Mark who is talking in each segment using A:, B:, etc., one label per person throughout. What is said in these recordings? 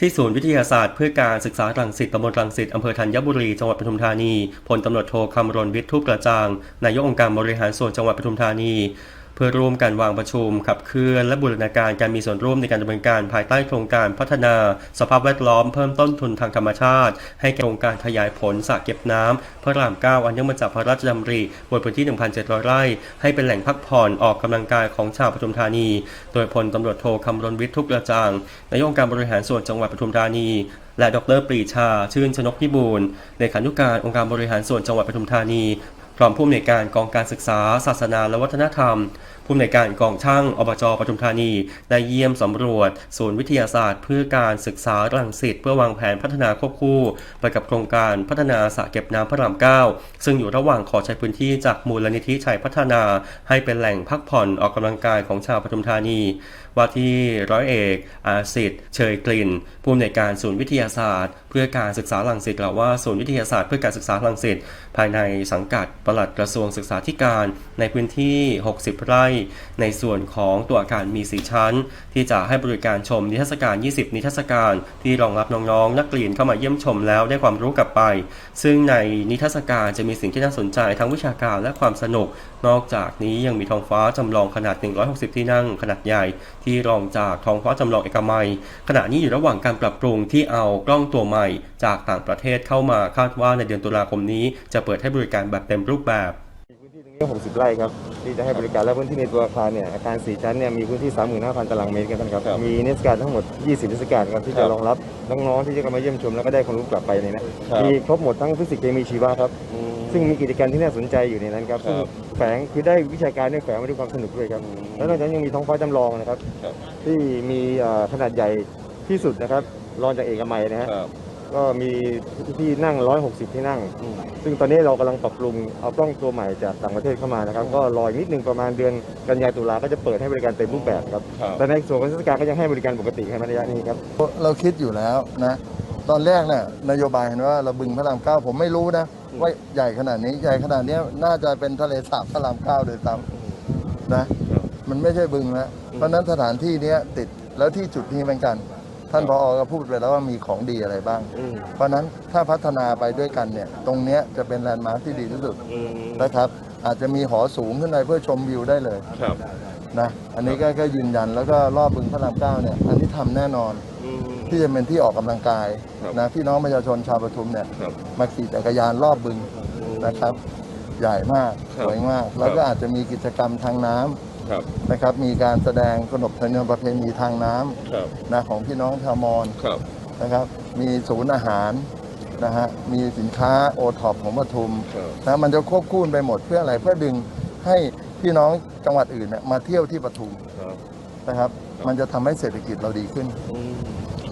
A: ที่ศูนย์วิทยาศาสตร์เพื่อการศึกษารังสิตตำบลรังสิตอำเภอธัญบุรี จังหวัดปทุมธานี พลตำรวจโทคำรณวิทย์ทูปกระจ่าง นายกองค์การบริหารส่วนจังหวัดปทุมธานี เพื่อร่วมกันวางประชุมขับเคลื่อนและบูรณาการการมีส่วนร่วมในการดำเนินการภายใต้โครงการพัฒนา สภาพแวดล้อมเพิ่มต้นทุนทางธรรมชาติ ให้โครงการขยายผลสระเก็บน้ำพระรามเก้าอันเนื่องมาจากพระราชดำริบนพื้นที่ 1,700 ไร่ ให้เป็นแหล่งพักผ่อนออกกำลังกายของชาวปทุมธานี โดยพลตำรวจโทคำรณวิทย์ทุกกระจ่างนายกองการบริหารส่วนจังหวัดปทุมธานีและดรปรีชา ชื่นชนกพิบูลเลขานุการองค์การบริหารส่วนจังหวัดปทุมธานี พร้อมผู้อำนวยการกองการศึกษา ศาสนาและวัฒนธรรม ผู้อำนวยการกองช่างอบจปทุมธานี ได้เยี่ยมสำรวจ ศูนย์วิทยาศาสตร์ เพื่อการศึกษารังสิตเพื่อวางแผนพัฒนาควบคู่ ไปกับโครงการพัฒนาสระเก็บน้ำพระรามเก้าซึ่งอยู่ระหว่างขอใช้พื้นที่จากมูลนิธิชัยพัฒนา ให้เป็นแหล่งพักผ่อนออกกำลังกายของชาวปทุมธานี ว่าที่ร้อยเอกอาสิทธิ์เชยกลิ่น ผู้อำนวยการศูนย์วิทยาศาสตร์ เพื่อการศึกษาลังสิตกล่าวว่าศูนย์วิทยาศาสตร์เพื่อการศึกษาลังสิตภายในสังกัดปลัดกระทรวงศึกษาธิการในพื้นที่ 60 ไร่ ในส่วนของตัวอาคารมี 4 ชั้น ที่จะให้บริการชมนิทรรศการ 20 นิทรรศการ ที่รองรับน้องๆ นักเรียนเข้ามาเยี่ยมชมแล้วได้ความรู้กลับไป ซึ่งในนิทรรศการจะมีสิ่งที่น่าสนใจทั้งวิชาการและความสนุก นอกจากนี้ยังมีท้องฟ้าจำลองขนาด 160 ที่นั่งขนาดใหญ่ ที่รองจากท้องฟ้าจำลองเอกมัย ขณะนี้อยู่ระหว่างการปรับปรุงที่เอากล้องตัวใหม่ จากต่างประเทศเข้ามาคาดว่าในเดือนตุลาคมนี้จะเปิดให้บริการแบบเต็มรูปแบบ
B: พื้นที่ตรงนี้60ไร่ครับที่จะให้บริการและพื้นที่ในตัวอาคารเนี่ยอาคาร4ชั้นเนี่ยมีพื้นที่35,000ตารางเมตรกันครับ
C: ครับ
B: มีนิทรรศการทั้งหมด 20นิทรรศการครับที่
C: ครั
B: จะ
C: บ
B: รองรับน้องๆที่จะมาเยี่ยมชมแล้วก็ได้ความรู้กลับไปเนี่ยนะครับมีครบหมดทั้งฟิสิกส์เคมีชีวะครับ
C: อืม
B: ซึ่งมีกิจกรรมที่น่าสนใจอยู่ในนั้นครับ
C: ครับ
B: ซึ่งแฝงคือได้วิชาการเนี่ยแฝงมาด้วยความสนุกด้วยครับ
C: อืม
B: แล้วนอกจากนั้นยังมีท้องฟ้าจำลองนะครับ
C: ครับ
B: ที่มีเอ่อขนาดใหญ่ที่สุดนะครับรองจากเอกมัยนะฮะ
C: ครับ
B: ก็มีที่นั่ง 160 ที่นั่ง
C: อืม
B: ซึ่งตอนนี้เรากำลังปรับปรุงเอากล้องตัวใหม่จากต่างประเทศเข้ามานะครับ ก็รออีกนิดนึงประมาณเดือนกันยายนตุลาก็จะเปิดให้บริการเต็มรูปแบบครับ
C: ครับ
B: แต่ในส่วนของเทศกาลก็ยังให้บริการปกติครับในระยะนี้ครับ
D: เราคิดอยู่แล้วนะ ตอนแรกเนี่ยนโยบายเห็นว่าเราบึงพระรามเก้าผมไม่รู้นะ ว่าใหญ่ขนาดนี้ใหญ่ขนาดเนี้ยน่าจะเป็นทะเลสาบพระรามเก้าโดยซ้ำนะ มันไม่ใช่บึงแล้วเพราะฉะนั้นสถานที่เนี้ยติดแล้วที่จุดนี้เหมือนกัน ท่านผอก็พูดไปแล้วว่ามีของดีอะไรบ้าง
C: อืม
D: เพราะฉะนั้นถ้าพัฒนาไปด้วยกันเนี่ย ตรงเนี้ยจะเป็นแลนด์มาร์คที่ดีที่สุด
C: อืม
D: นะครับ อาจจะมีหอสูงขึ้นไปเพื่อชมวิวได้เลย
C: ครับ
D: นะอันนี้ก็ก็ยืนยันแล้วก็รอบบึงพระรามเก้าเนี่ยอันนี้ทำแน่นอน
C: อืม
D: ที่จะเป็นที่ออกกำลังกาย
C: ครับ
D: นะพี่น้องประชาชนชาวปทุมเนี่ย
C: ครับ
D: มาขี่จักรยานรอบบึงนะครับ ใหญ่มาก
C: ครับ
D: สวยมาก แล้วก็อาจจะมีกิจกรรมทางน้ำ
C: ครับ
D: นะครับ มีการแสดงขนบธรรมเนียมประเพณีทางน้ำ
C: ครับ
D: นะของพี่น้องชาวมอญ
C: ครับ
D: นะครับ มีศูนย์อาหารนะฮะมีสินค้าโอท็อปของปทุม
C: ครับ
D: นะมันจะควบคู่ไปหมดเพื่ออะไรเพื่อดึงให้พี่น้องจังหวัดอื่นเนี่ยมาเที่ยวที่ปทุม
C: ครับ
D: นะครับมันจะทำให้เศรษฐกิจเราดีขึ้น
C: อืม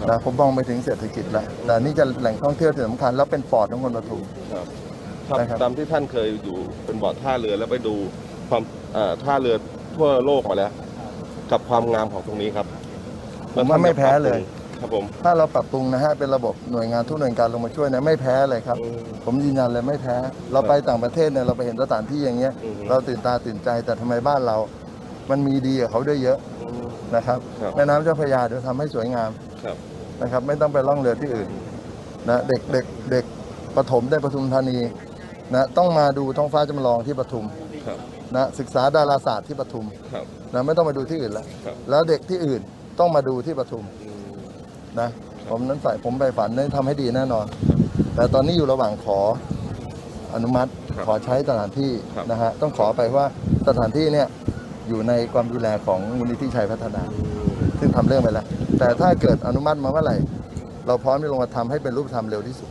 D: นะผมมองไปถึงเศรษฐกิจแล้วแต่นี่จะแหล่งท่องเที่ยวที่สำคัญแล้วเป็นปอดของคนปทุม
C: ครับครับ
D: นะครับ
C: ตามที่ท่านเคยอยู่เป็นบอร์ดท่าเรือแล้วไปดูความเอ่อท่าเรือ ทั่วโลกมาแล้ว กับความงามของตรงนี้ครับ
D: ผมว่าไม่แพ้เลย
C: ครับผม
D: ถ้าเราปรับปรุงนะฮะเป็นระบบหน่วยงานทุกหน่วยงานลงมาช่วยเนี่ยไม่แพ้เลยครับ
C: อืม
D: ผมยืนยันเลยไม่แพ้ เราไปต่างประเทศเนี่ยเราไปเห็นสถานที่อย่างเงี้ย
C: อืม
D: เราตื่นตาตื่นใจแต่ทำไมบ้านเรา มันมีดีกับเขาด้วยเยอะ
C: อืม
D: นะครับ
C: ครับ
D: แม่น้ำเจ้าพระยาเดี๋ยวทำให้สวยงาม
C: ครับ
D: นะครับ ไม่ต้องไปล่องเรือที่อื่นนะเด็กเด็กเด็กปฐมได้ปทุมธานีนะต้องมาดูท้องฟ้าจำลองที่ปทุม
C: ครับ
D: นะศึกษาดาราศาสตร์ที่ปทุม
C: ครับ
D: นะไม่ต้องไปดูที่อื่นแล้ว
C: ครับ
D: แล้วเด็กที่อื่นต้องมาดูที่ปทุม
C: อืม
D: นะผมนั้นฝ่ายผมไปฝันได้ทำให้ดีแน่นอน แต่ตอนนี้อยู่ระหว่างขออนุมัติ
C: ครับ
D: ขอใช้สถานที่
C: ครับ
D: นะฮะต้องขอไปว่าสถานที่เนี่ยอยู่ในความดูแลของมูลนิธิชัยพัฒนา ซึ่งทำเรื่องไปแล้ว แต่ถ้าเกิดอนุมัติมาเมื่อไหร่ เราพร้อมที่ลงมาทำให้เป็นรูปธรรมเร็วที่สุด